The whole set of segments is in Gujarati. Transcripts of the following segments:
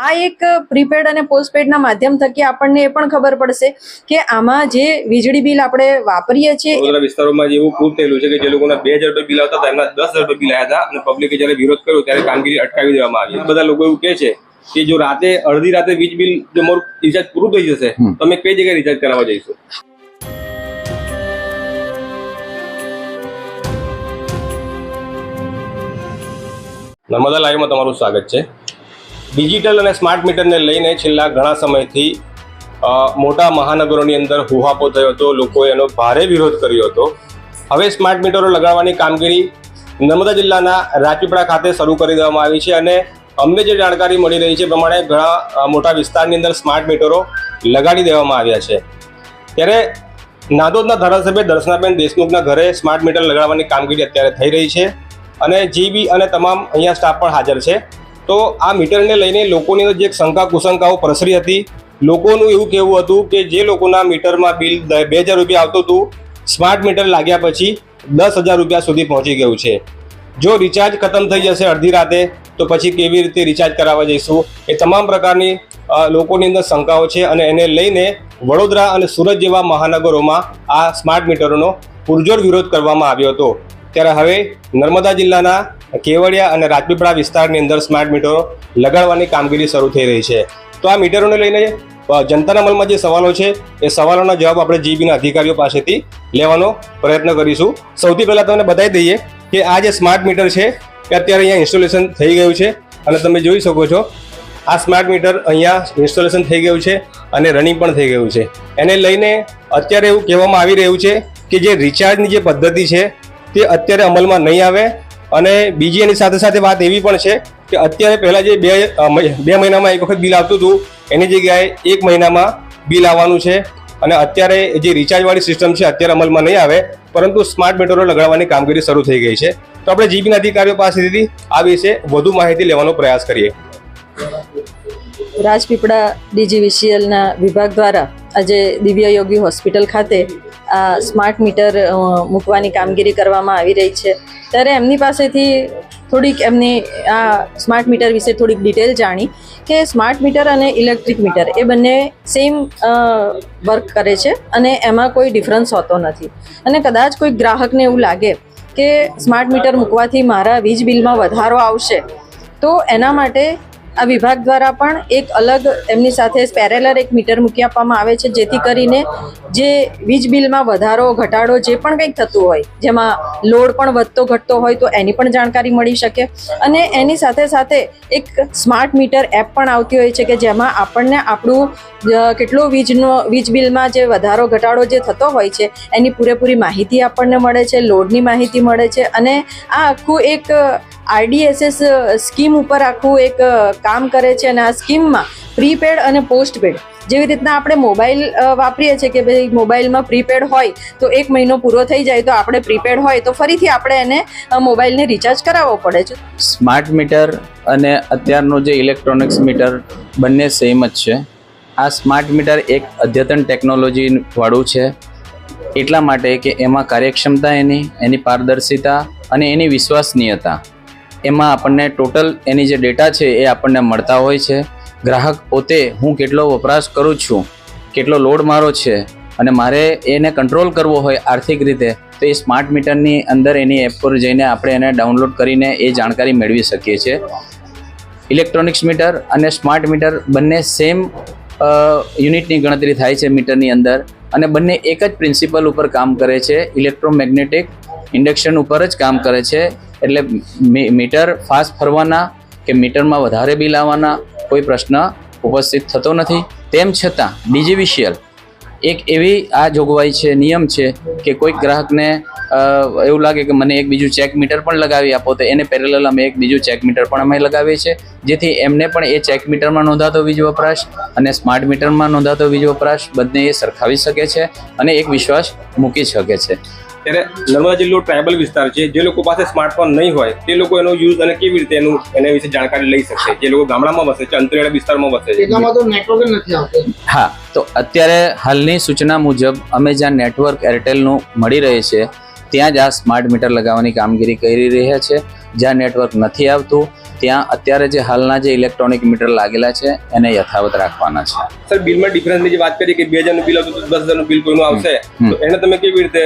આ એક પ્રીપેડ અને પોસ્ટપેડના માધ્યમ થકી આપણને એ પણ ખબર પડશે કે આમાં જે વીજળી બિલ આપણે વાપરીએ છીએ વિસ્તારોમાં જે એવું ખૂબ થયેલું છે કે જે લોકોના બે હજાર રૂપિયા બિલ આવતા હતા એમના દસ હજાર રૂપિયા બિલ આવ્યા હતા અને પબ્લિકે જ્યારે વિરોધ કર્યો ત્યારે કામગીરી અટકાવી દેવામાં આવી. બધા લોકો એવું કહે છે કે જો રાતે અડધી રાતે વીજ બિલ જો રિચાર્જ પૂરું થઈ જશે તો અમે કઈ જગ્યાએ રિચાર્જ કરાવવા જઈશું? નર્મદા લાઈવમાં તમારું સ્વાગત છે. ડિજિટલ અને સ્માર્ટ મીટરને લઈને છેલ્લા ઘણા સમયથી મોટા મહાનગરોની અંદર હુહાપો થયો હતો, લોકોએ એનો ભારે વિરોધ કર્યો હતો. હવે સ્માર્ટ મીટરો લગાડવાની કામગીરી નર્મદા જિલ્લાના રાજપીપળા ખાતે શરૂ કરી દેવામાં આવી છે અને અમને જે જાણકારી મળી રહી છે પ્રમાણે ઘણા મોટા વિસ્તારની અંદર સ્માર્ટ મીટરો લગાડી દેવામાં આવ્યા છે. ત્યારે નાદોદના ધારાસભ્ય દર્શનાબેન દેશમુખના ઘરે સ્માર્ટ મીટર લગાડવાની કામગીરી અત્યારે થઈ રહી છે અને જીબી અને તમામ અહીંયા સ્ટાફ પણ હાજર છે. તો આ મીટરને લઈને લોકોની અંદર જે શંકા કુશંકાઓ પ્રસરી હતી, લોકોનું એવું કહેવું હતું કે જે લોકોના મીટરમાં બિલ બે હજાર રૂપિયા આવતું હતું, સ્માર્ટ મીટર લાગ્યા પછી દસ હજાર રૂપિયા સુધી પહોંચી ગયું છે. જો રિચાર્જ ખતમ થઈ જશે અડધી રાતે, તો પછી કેવી રીતે રિચાર્જ કરાવવા જઈશું? એ તમામ પ્રકારની લોકોની અંદર શંકાઓ છે અને એને લઈને વડોદરા અને સુરત જેવા મહાનગરોમાં આ સ્માર્ટ મીટરોનો પુરજોર વિરોધ કરવામાં આવ્યો હતો. ત્યારે હવે નર્મદા જિલ્લાના કેવડિયા અને રાજપીપળા વિસ્તારની અંદર સ્માર્ટ મીટરો લગાડવાની કામગીરી શરૂ થઈ રહી છે. તો આ મીટરોને લઈને જનતાના મનમાં જે સવાલો છે, એ સવાલોના જવાબ આપણે જીબીના અધિકારીઓ પાસેથી લેવાનો પ્રયત્ન કરીશું. સૌથી પહેલાં તમને બતાવી દઈએ કે આ જે સ્માર્ટ મીટર છે, એ અત્યારે અહીંયા ઇન્સ્ટોલેશન થઈ ગયું છે. અને તમે જોઈ શકો છો, આ સ્માર્ટ મીટર અહીંયા ઇન્સ્ટોલેશન થઈ ગયું છે અને રનિંગ પણ થઈ ગયું છે. એને લઈને અત્યારે એવું કહેવામાં આવી રહ્યું છે કે જે રિચાર્જની જે પદ્ધતિ છે તે અત્યારે અમલમાં નહીં આવે. અને બીજી એની સાથે સાથે વાત એવી પણ છે કે અત્યારે પહેલાં જે બે બે મહિનામાં એક વખત બિલ આવતું હતું, એની જગ્યાએ એક મહિનામાં બિલ આવવાનું છે. અને અત્યારે જે રિચાર્જવાળી સિસ્ટમ છે અત્યારે અમલમાં નહીં આવે, પરંતુ સ્માર્ટ મીટરો લગાડવાની કામગીરી શરૂ થઈ ગઈ છે. તો આપણે જીબીના અધિકારીઓ પાસેથી આ વિશે વધુ માહિતી લેવાનો પ્રયાસ કરીએ. રાજપીપળા ડીજીવીસીએલના વિભાગ દ્વારા આજે દિવ્ય યોગી હોસ્પિટલ ખાતે સ્માર્ટ મીટર મૂકવાની કામગીરી કરવામાં આવી રહી છે. ત્યારે એમની પાસેથી થોડીક એમની આ સ્માર્ટ મીટર વિશે થોડીક ડિટેલ જાણી કે સ્માર્ટ મીટર અને ઇલેક્ટ્રિક મીટર એ બંને સેમ વર્ક કરે છે અને એમાં કોઈ ડિફરન્સ હોતો નથી. અને કદાચ કોઈ ગ્રાહકને એવું લાગે કે સ્માર્ટ મીટર મૂકવાથી મારા વીજ બિલમાં વધારો આવશે, તો એના માટે આ વિભાગ દ્વારા પણ એક અલગ એમની સાથે પેરેલર એક મીટર મૂકી આપવામાં આવે છે, જેથી કરીને જે વીજ બિલમાં વધારો, ઘટાડો જે પણ કંઈક થતું હોય, જેમાં લોડ પણ વધતો ઘટતો હોય તો એની પણ જાણકારી મળી શકે. અને એની સાથે સાથે એક સ્માર્ટ મીટર એપ પણ આવતી હોય છે કે જેમાં આપણને આપણું કેટલું વીજનો, વીજ બિલમાં જે વધારો, ઘટાડો જે થતો હોય છે, એની પૂરેપૂરી માહિતી આપણને મળે છે, લોડની માહિતી મળે છે. અને આ આખું એક આરડીએસએસ સ્કીમ ઉપર આખું એક કામ કરે છે અને આ સ્કીમમાં પ્રીપેડ અને પોસ્ટપેડ જેવી રીતના આપણે મોબાઈલ વાપરીએ છીએ કે ભાઈ મોબાઈલમાં પ્રીપેડ હોય તો એક મહિનો પૂરો થઈ જાય તો આપણે પ્રીપેડ હોય તો ફરીથી આપણે એને મોબાઈલને રિચાર્જ કરાવવો પડે છે. સ્માર્ટ મીટર અને અત્યારનું જે ઇલેક્ટ્રોનિક્સ મીટર બંને સેમ જ છે. આ સ્માર્ટ મીટર એક અદ્યતન ટેકનોલોજીવાળું છે. એટલા માટે કે એમાં કાર્યક્ષમતા એની એની પારદર્શિતા અને એની વિશ્વસનીયતા. એમાં આપણને ટોટલ એની જે ડેટા છે એ આપણને મળતા હોય છે. ગ્રાહક પોતે હું કેટલો વપરાશ કરું છું, કેટલો લોડ મારો છે અને મારે એને કંટ્રોલ કરવો હોય આર્થિક રીતે, તો એ સ્માર્ટ મીટરની અંદર એની એપ પર જઈને આપણે એને ડાઉનલોડ કરીને એ જાણકારી મેળવી શકીએ છીએ. ઇલેક્ટ્રોનિક્સ મીટર અને સ્માર્ટ મીટર બંને સેમ યુનિટની ગણતરી થાય છે મીટરની અંદર અને બંને એક જ પ્રિન્સિપલ ઉપર કામ કરે છે. ઇલેક્ટ્રોમેગ્નેટિક ઇન્ડક્શન ઉપર જ કામ કરે છે. એટલે મીટર ફાસ્ટ ફરવાના કે મીટરમાં વધારે બિલ આવવાના કોઈ પ્રશ્ન ઉપસ્થિત થતો નથી. તેમ છતાં ડીજીવીસીએલ એક એવી આ જોગવાઈ છે, નિયમ છે કે કોઈક ગ્રાહકને એવું લાગે કે મને એક બીજું ચેક મીટર પણ લગાવી આપો તો એને પેરેલલ અમે એક બીજું ચેક મીટર પણ અમે લગાવીએ છીએ. જેથી એમને પણ એ ચેક મીટરમાં નોંધાતો વીજ વપરાશ અને સ્માર્ટ મીટરમાં નોંધાતો વીજ વપરાશ બંને એ સરખાવી શકે છે અને એક વિશ્વાસ મૂકી શકે છે. ત્યારે નર્મદા જિલ્લો ટ્રાઇબલ વિસ્તાર છે જે લોકો પાસે સ્માર્ટફોન નહીં હોય તે લોકો એનો યુઝ અને કેવી રીતે એનું એના વિશે જાણકારી લઈ શકશે? જે લોકો ગામડામાં વસે છે અંતરિયાળ વિસ્તારમાં વસે છે. એટલામાં તો નેટવર્ક જ નથી આવતું. હા તો અત્યારે હાલની સૂચના મુજબ અમે જ્યાં નેટવર્ક એરટેલનું મળી રહે છે ત્યાં જ આ સ્માર્ટ મીટર લગાવવાની કામગીરી કરી રહ્યા છે. જ્યાં નેટવર્ક નથી આવતું ત્યાં અત્યારે જે હાલના જે ઇલેક્ટ્રોનિક મીટર લાગેલા છે એને યથાવત રાખવાના છે. સર બિલમાં ડિફરન્સની જે વાત કરી કે બે હજારનું બિલ હતું તો દસ હજારનું બિલ કોઈનું આવશે તો એને તમે કેવી રીતે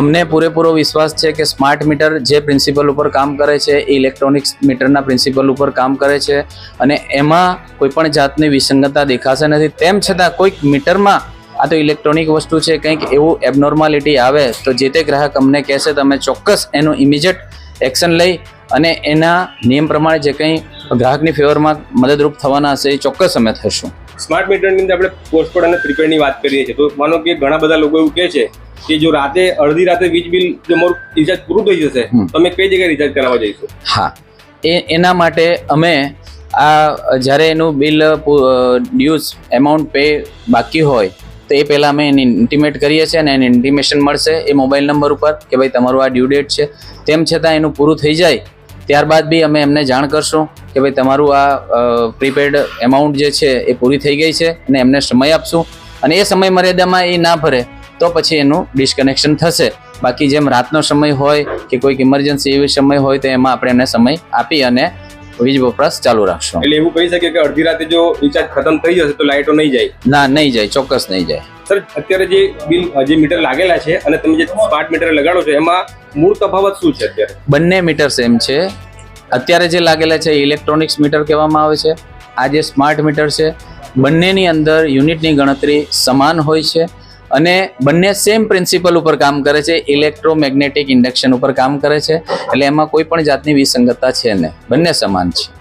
અમને પૂરેપૂરો વિશ્વાસ છે કે સ્માર્ટ મીટર જે પ્રિન્સિપલ ઉપર કામ કરે છે એ ઇલેક્ટ્રોનિક્સ મીટરના પ્રિન્સિપલ ઉપર કામ કરે છે અને એમાં કોઈ પણ જાતની વિસંગતતા દેખાશે નથી. તેમ છતાં કોઈક મીટરમાં આ તો ઇલેક્ટ્રોનિક વસ્તુ છે કંઈક એવું એબનોર્માલિટી આવે તો જે તે ગ્રાહક અમને કહેશે તમે ચોક્કસ એનું ઇમિજિએટ એક્શન લઈ અને એના નિયમ પ્રમાણે જે કંઈ ગ્રાહકની ફેવરમાં મદદરૂપ થવાના હશે એ ચોક્કસ અમે થશું સ્માર્ટ મીટરની અંદર આપણે પોસ્ટપેડ અને પ્રીપેડની વાત કરીએ છીએ. તો માનો કે ઘણા બધા લોકો એવું કહે છે કે જો રાતે અડધી રાતે વીજ બિલ જો મારું રિચાર્જ પૂરું થઈ જશે તમે તો અમે કઈ જગ્યાએ રિચાર્જ કરાવવા જઈશું? હા. એ એના માટે અમે આ જ્યારે એનું બિલ ડ્યુઝ એમાઉન્ટ પે બાકી હોય તો એ પહેલાં અમે એને ઇન્ટિમેટ કરીએ છીએ અને એને ઇન્ટિમેશન મળશે એ મોબાઈલ નંબર ઉપર કે ભાઈ તમારું આ ડ્યુ ડેટ છે. તેમ છતાં એનું પૂરું થઈ જાય ત્યારબાદ બી અમે એમને જાણ કરશું કે ભાઈ તમારું આ પ્રીપેડ એમાઉન્ટ જે છે એ પૂરી થઈ ગઈ છે અને એમને સમય આપશું. અને એ સમય મર્યાદામાં એ ના ભરે તો પછી એનું ડિસ્કનેક્શન થશે. બાકી જેમ રાતનો સમય હોય કે કોઈક ઇમરજન્સી એવી સમય હોય તો એમાં આપણે એમને સમય આપી અને વીજ વપરાશ ચાલુ રાખશો. એટલે એવું કહી શકીએ કે અડધી રાતે જો રિચાર્જ ખતમ થઈ જશે તો લાઇટો નહીં જાય? ના નહીં જાય ચોક્કસ નહીં જાય. સર અત્યારે જે બિલ જે મીટર લાગેલા છે અને તમે જે સ્માર્ટ મીટર લગાડો છો એમાં મૂળ તફાવત શું છે અત્યારે? બંને મીટર સેમ છે. અત્યારે જે લાગેલા છે ઇલેક્ટ્રોનિક્સ મીટર કહેવામાં આવે છે. આ જે સ્માર્ટ મીટર છે બંનેની અંદર યુનિટની ગણતરી સમાન હોય છે. અને બંને સેમ પ્રિન્સિપલ ઉપર કામ કરે છે. ઇલેક્ટ્રોમેગ્નેટિક ઇન્ડક્શન ઉપર કામ કરે છે. એટલે એમાં કોઈ પણ જાતની વિસંગતતા છે નહીં. બંને સમાન છે.